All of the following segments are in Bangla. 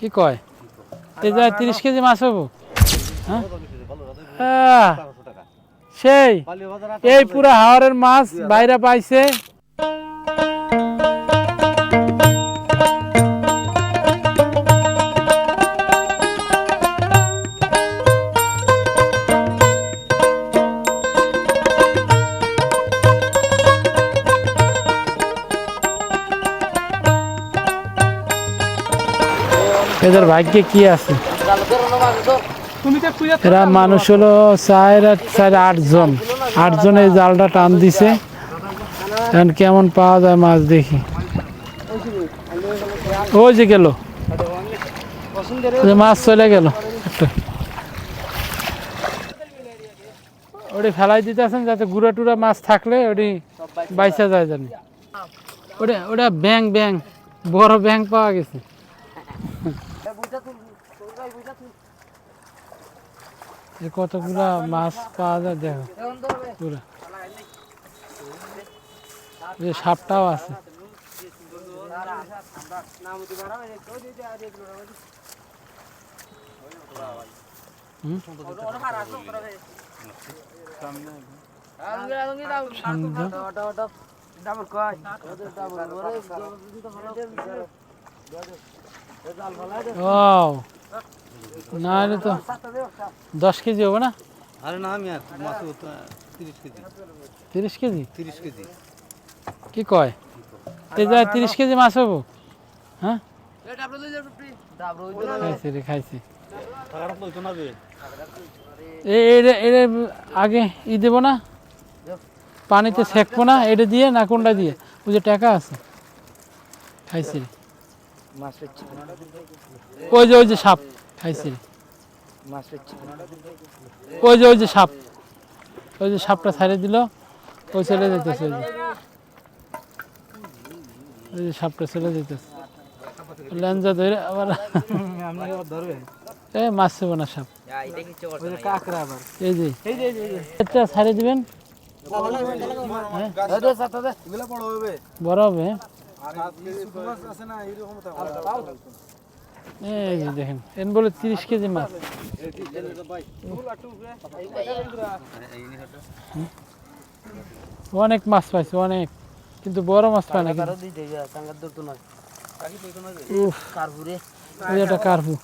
কি কয়? এই যা তিরিশ কেজি মাছ হব। হ্যাঁ? সেই এই পুরা হাওয়ারের মাছ বাইরে পাইছে। এদের ভাগ্যে কি আছে? এরা মানুষ হলো চার চার আটজন। আটজন এই জালটা টান দিছে। কেমন পাওয়া যায় মাছ দেখি। ওই যে গেল। মাছ চলে গেল। একটা। ওটি ফেলাই দিতেছেন যাতে গুড়া টুড়া মাছ থাকলে ওটি বাইসা যায় জানি। ওটা ওটা ব্যাং ব্যাং। বড় ব্যাং পাওয়া গেছে। এ কতগুলা মাছ পাওয়া যায় দেখো যে সাপটাও আছে। ও না হলে তো দশ কেজি হবে না? আরে না আমি আর মাছ তিরিশ কেজি। তিরিশ কেজি? তিরিশ কেজি। কি কয়? এই যা তিরিশ কেজি মাছ হব। হ্যাঁ? খাইছি রে খাইছি। আগে ই দেবো না? পানিতে সেকবো না? এটা দিয়ে না কোনটা দিয়ে? ওই যে টাকা আছে। খাইছি রে। ওই যে ওই যে সাপ। খাইছি ওই যে ওই যে সাপ। ওই যে সাপটা ছাড়ে দিল ওই চলে যেতেছে ওই যে ওই যে সাপটা চলে যেতেছে লেঞ্জা ধরে আবার এ মাছ ছিল না সাপ। এই যে। এটা ছাড়ে দিবেন? বড় হবে? এই দেখেন এন বলে তিরিশ কেজি মাছ। অনেক মাছ পাইছে অনেক। কিন্তু বড় মাছ পায় না কিন্তু। কার্পু।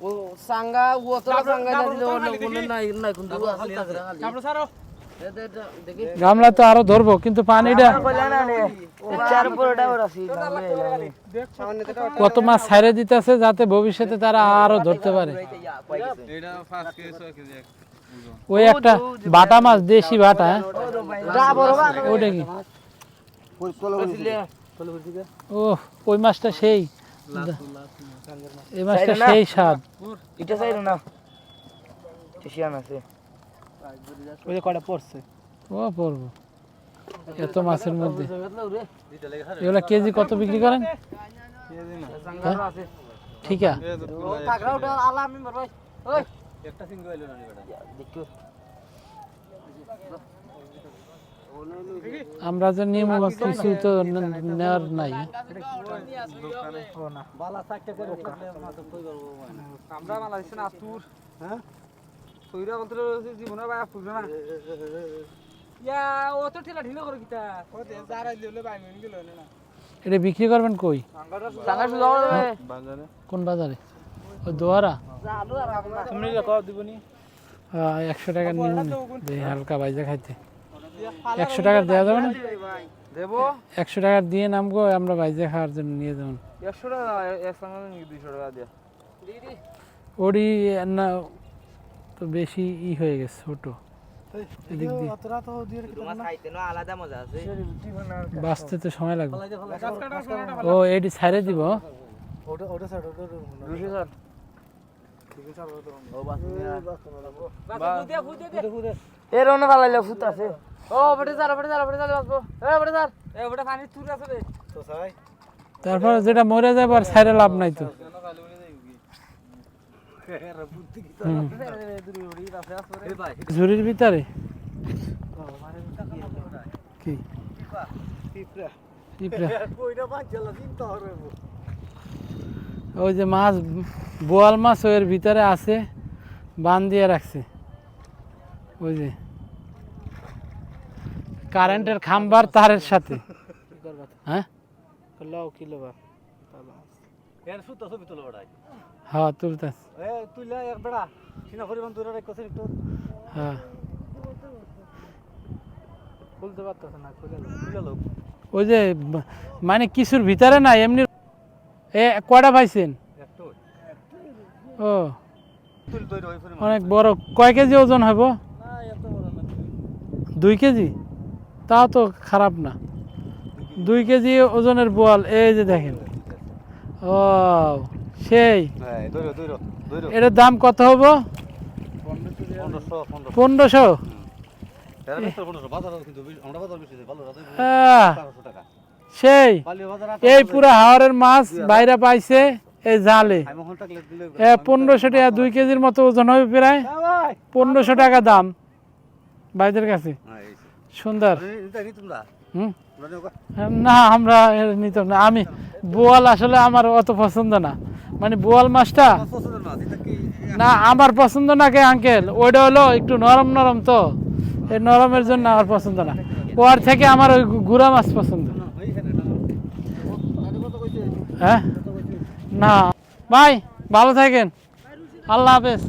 ও সাঙ্গা ও তো সাঙ্গা দিলে নাই নাই কিন্তু গামলা তো আরও ধরবো, কিন্তু পানিটা কত মাছ ছাড়ে দিতেছে যাতে ভবিষ্যতে তারা আরও ধরতে পারে। ওই একটা বাটা মাছ, দেশি বাটা হ্যাঁ? ওটা কি? ও ওই মাছটা সেই। এই মাছটা সেই স্বাদ। এটা চাই না। আছে। ওই কটা পড়ছে? ও পড়ব। এত মাছের মধ্যে। এগুলা কেজি কত বিক্রি করেন? হ্যাঁ? ঠিক আছে। আমরা যে নিয়ম কিছু তো নেওয়ার নাই। আমরা সইরা বলতে জীবনে ভাই ফুলবে না। ইয়া ও তো ঠেলা ঢিলো করে কিতা ও দে যারাই দিলে ভাই মিন গেল না। এটা বিক্রি করবেন কই? সাঙ্গা সুদা হবে বাজারে কোন বাজারে? ওই দোয়ারা? তুমি কত দিবনি? হ্যাঁ, একশো টাকা নিন। দেই হালকা বাইজা খাইতে। একশো টাকা দেওয়া যাবে না? দেবো? একশো টাকা দিয়ে নামবো আমরা বাইজা খাওয়ার জন্য নিয়ে যাবেন একশো টাকা দুইশো টাকা দিয়া। ওরই না তো বেশি ই হয়ে গেছে ছোট। এদিক দিয়ে। তোমার খাইতে না আলাদা মজা আছে বাঁচতে তো সময় লাগবে। ও এটি ছাড়ে দিব দুশো স্যার এ রওনা ভালো ফুট আছে। ও স্যার স্যার স্যার বাসবো এ বড়ে স্যার এ পানি আছে রে তারপর যেটা মরে যাবে আর ছাড়ে লাভ নাই তো। ঝুড়ির ভিতরে? কি? ওই যে মাছ বোয়াল মাছ ওর ভিতরে আছে বান দিয়ে রাখছে। ওই যে। কারেন্টের খাম্বার তারের সাথে। হ্যাঁ? লাও কিলো বা হ্যাঁ তুলতেছে এ তুইলা এক বেড়া সিনা করিবান দূরে রাখছ একটু। হ্যাঁ। খুলতে পারতেছে না খুলে তুইলা লোক। ওই যে মানে কিছুর ভিতরে না এমনি এ কয়টা পাইছেন? ও। অনেক বড় কয় কেজি ওজন না দুই। কেজি? তাও তো খারাপ না। দুই কেজি। ওজনের বোয়াল এই যে দেখেন। ও সেই। হ্যাঁ এটার দাম কত হব? 1500 1500 পনেরোশো? এর ভিতর 1500 বাজার কিন্তু বেশি- আমরা বাজার বেশি দেই ভালো রাতে আহ, 1500 টাকা। সেই। এই পুরো হাওড়ের মাছ বাইরে পাইছে এই জালে। পনেরোশো টাকা দুই কেজির মতো ওজন হবে প্রায়। পনেরোশো টাকা দাম। ভাইদের কাছে। হ্যাঁ সুন্দর। নি আমরা নিতাম না। আমি বোয়াল আসলে আমার অত পছন্দ না। মানে বোয়াল মাছটা না আমার পছন্দ না কে আঙ্কেল? ওইটা হলো একটু নরম নরম তো। এই নরমের জন্য আমার পছন্দ না। ওর থেকে আমার ওই গুড়া মাছ পছন্দ। হ্যাঁ না। ভাই ভালো থাকেন। আল্লাহ হাফেজ।